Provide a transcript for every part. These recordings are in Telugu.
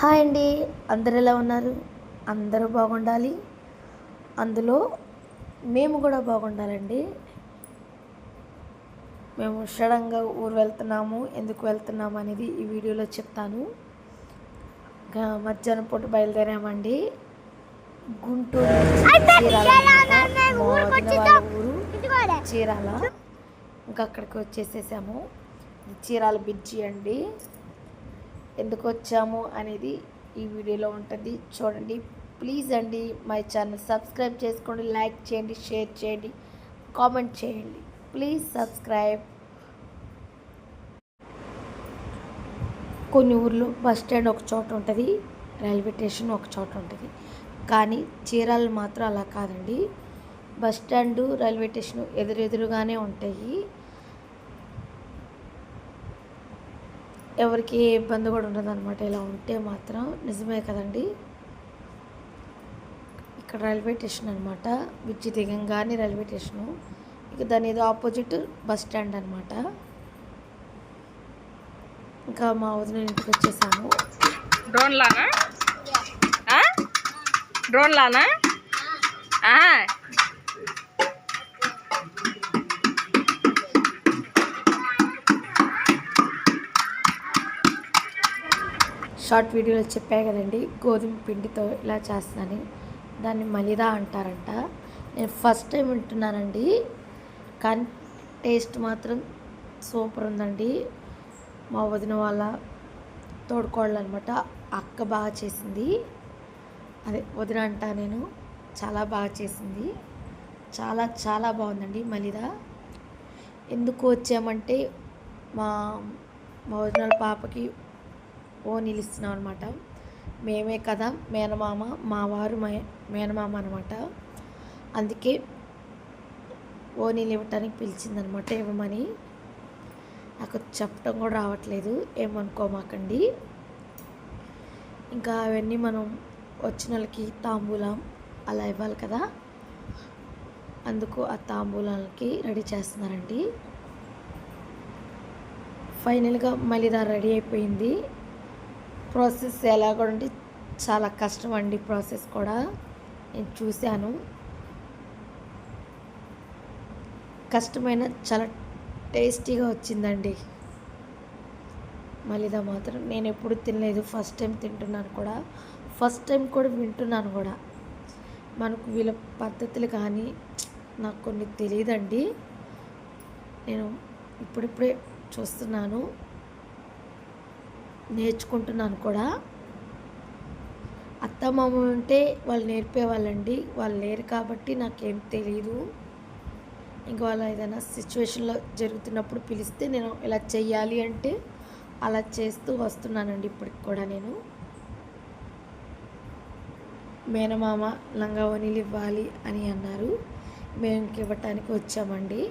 హాయ్ అండి. అందరు ఎలా ఉన్నారు? అందరూ బాగుండాలి. అందులో మేము కూడా బాగుండాలండి. మేము సడన్గా ఊరు వెళ్తున్నాము. ఎందుకు వెళ్తున్నాము అనేది ఈ వీడియోలో చెప్తాను. ఇంకా మధ్యాహ్నం పూట బయలుదేరామండి. గుంటూరు చీరాల ఊరు చీరాల. ఇంకా అక్కడికి వచ్చేసేసాము. చీరాల బ్రిడ్జి అండి. ఎందుకు వచ్చాము అనేది ఈ వీడియోలో ఉంటుంది. చూడండి. ప్లీజ్ అండి మై ఛానల్ సబ్స్క్రైబ్ చేసుకోండి. లైక్ చేయండి షేర్ చేయండి కామెంట్ చేయండి. Please subscribe. కొన్ని ఊర్లో బస్ స్టాండ్ ఒక చోట ఉంటుంది రైల్వే స్టేషన్ ఒక చోట ఉంటుంది. కానీ చీరాలు మాత్రం అలా కాదండి. బస్ స్టాండు రైల్వే స్టేషన్ ఎదురెదురుగానే ఉంటాయి. ఎవరికి ఏ ఇబ్బంది కూడా ఉండదు అనమాట ఇలా ఉంటే మాత్రం నిజమే కదండి. ఇక్కడ రైల్వే స్టేషన్ అనమాట బ్రిడ్జి దిగంగానే రైల్వే స్టేషను. ఇక దాని ఏదో ఆపోజిట్ బస్ స్టాండ్ అనమాట ఇంకా మా వదిన ఇంటికి వచ్చేసాము. డ్రోన్ లానా డ్రోన్ లానా షార్ట్ వీడియోలో చెప్పా కదండి గోధుమ పిండితో ఇలా చేస్తానని. దాన్ని మలిదా అంటారంట. నేను ఫస్ట్ టైం వింటున్నానండి కానీ టేస్ట్ మాత్రం సూపర్ ఉందండి. మా వదిన వాళ్ళ తోడుకోళ్ళు అనమాట అక్క బాగా చేసింది. అదే వదిన అంటా నేను చాలా బాగా చేసింది. చాలా చాలా బాగుందండి మలిదా. ఎందుకు వచ్చామంటే మా మా వదిన వాళ్ళ పాపకి ఓ నిలుస్తున్నాం అనమాట మేమే కదా మేనమామ మా వారు మే మేనమామ అనమాట అందుకే ఓ నీళ్ళు ఇవ్వటానికి పిలిచిందనమాట ఇవ్వమని నాకు చెప్పడం కూడా రావట్లేదు ఏమనుకోమాకండి. ఇంకా అవన్నీ మనం వచ్చిన వాళ్ళకి తాంబూలం అలా ఇవ్వాలి కదా. అందుకు ఆ తాంబూలాలకి రెడీ చేస్తున్నారండి. ఫైనల్గా మళ్ళీ దాని రెడీ అయిపోయింది. ప్రాసెస్ ఎలా కూడా అంటే చాలా కష్టం అండి ప్రాసెస్ కూడా. నేను చూశాను. కష్టమైన చాలా టేస్టీగా వచ్చిందండి. మళ్ళీదా మాత్రం నేను ఎప్పుడు తినలేదు. ఫస్ట్ టైం తింటున్నాను కూడా. ఫస్ట్ టైం కూడా వింటున్నాను కూడా. మనకు వీళ్ళ పద్ధతులు కానీ నాకు కొన్ని తెలియదండి. నేను ఇప్పుడిప్పుడే చూస్తున్నాను. నేర్చుకుంటున్నాను కూడా. అత్త మామ ఉంటే వాళ్ళు నేర్పేవాళ్ళండి. వాళ్ళు లేరు కాబట్టి నాకేం తెలియదు ఇంకా వాళ్ళ ఏదైనా సిచ్యువేషన్లో జరుగుతున్నప్పుడు పిలిస్తే నేను ఇలా చెయ్యాలి అంటే అలా చేస్తూ వస్తున్నానండి ఇప్పటికి కూడా నేను. మేనమామ లంగావనీలు ఇవ్వాలి అని అన్నారు. మేము ఇవ్వటానికి వచ్చామండి.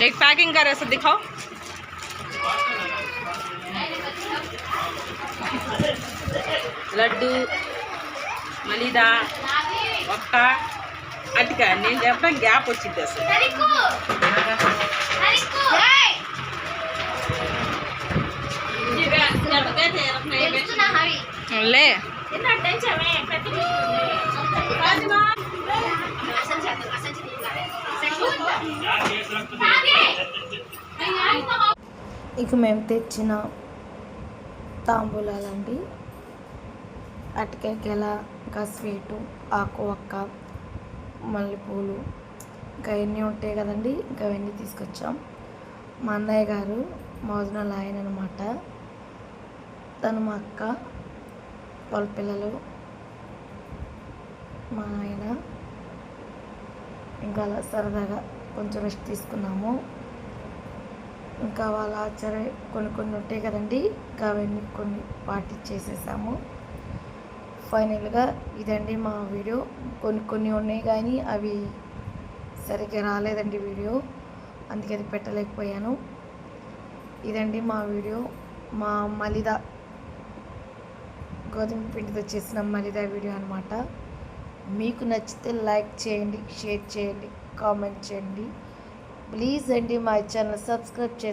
एक पैकिंग कर ऐसे दिखाओ లడ్డు మలిదా ఒక్క అటుక నేను చెప్పడం గ్యాప్ వచ్చింది అసలు సరికు. సరికు. ఏయ్. తెలుస్తున్నా హరి. లే ఇక మేము తెచ్చిన తాంబూలాలండి. అటుకాయ ఇంకా స్వీటు ఆకు ఒక్క మల్లెపూలు ఇంకా ఎన్ని ఉంటాయి కదండి ఇంకా అవన్నీ తీసుకొచ్చాం. మా అన్నయ్య గారు మోజనాలు ఆయన అనమాట తను మా అక్క వాళ్ళ పిల్లలు మా ఆయన. ఇంకా అలా సరదాగా కొంచెం రెస్ట్ తీసుకున్నాము. ఇంకా వాళ్ళ ఆచార్య కొన్ని కొన్ని ఉంటాయి కదండి. ఇంకా అవన్నీ కొన్ని పాటించేసేసాము ఫైనల్గా ఇదండి మా వీడియో. కొన్ని కొన్ని ఉన్నాయి కానీ అవి సరిగ్గా రాలేదండి వీడియో. అందుకే అది పెట్టలేకపోయాను. ఇదండి మా వీడియో. మా మలిద గోధుమ పిండితో చేసిన మలిద వీడియో అనమాట మీకు నచ్చితే లైక్ చేయండి షేర్ చేయండి కామెంట్ చేయండి. ప్లీజ్ అండి మా ఛానల్ సబ్స్క్రైబ్ చేయండి.